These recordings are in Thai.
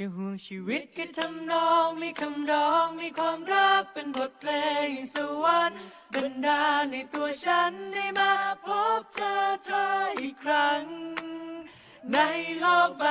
จะห่วงชีวิตคืทำนองมีคำร้องมีความรักเป็นบทเพลงสวรรค์บรรดาในตัวฉันได้มาพบเธอเธออีกครั้ง ในโลกใบ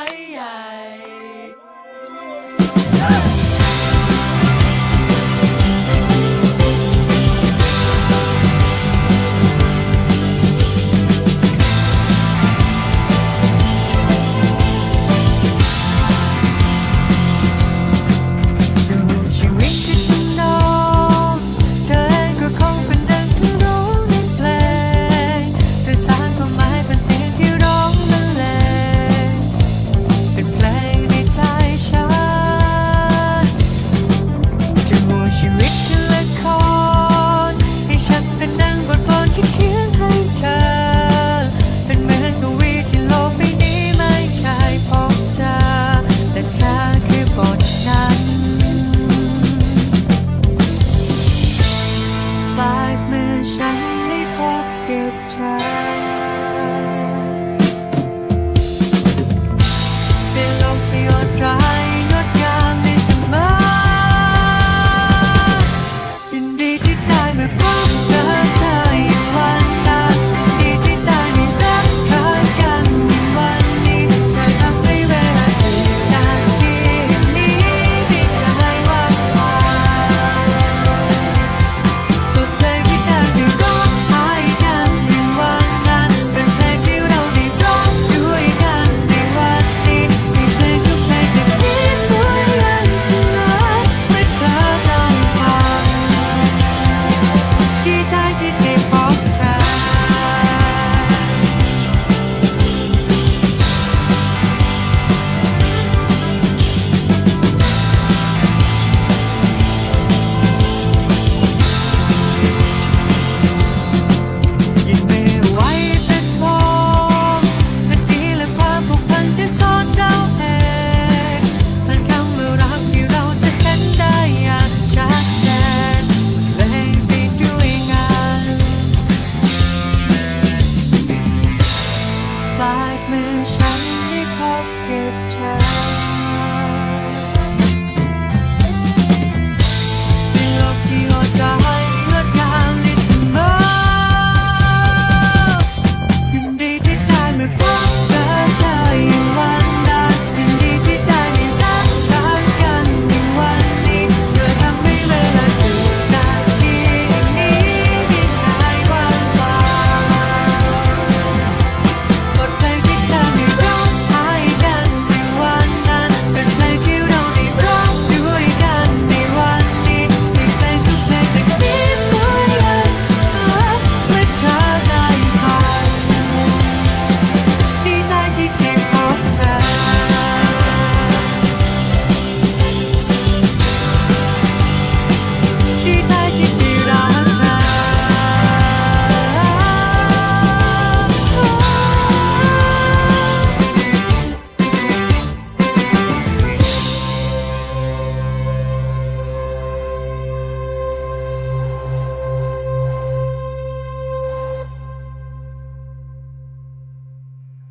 าดเหมือนฉันได้พบกับเธอเป็ที่โหดร้ายงดงามในเสมอยินดีที่ได้มาพบ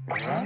Huh?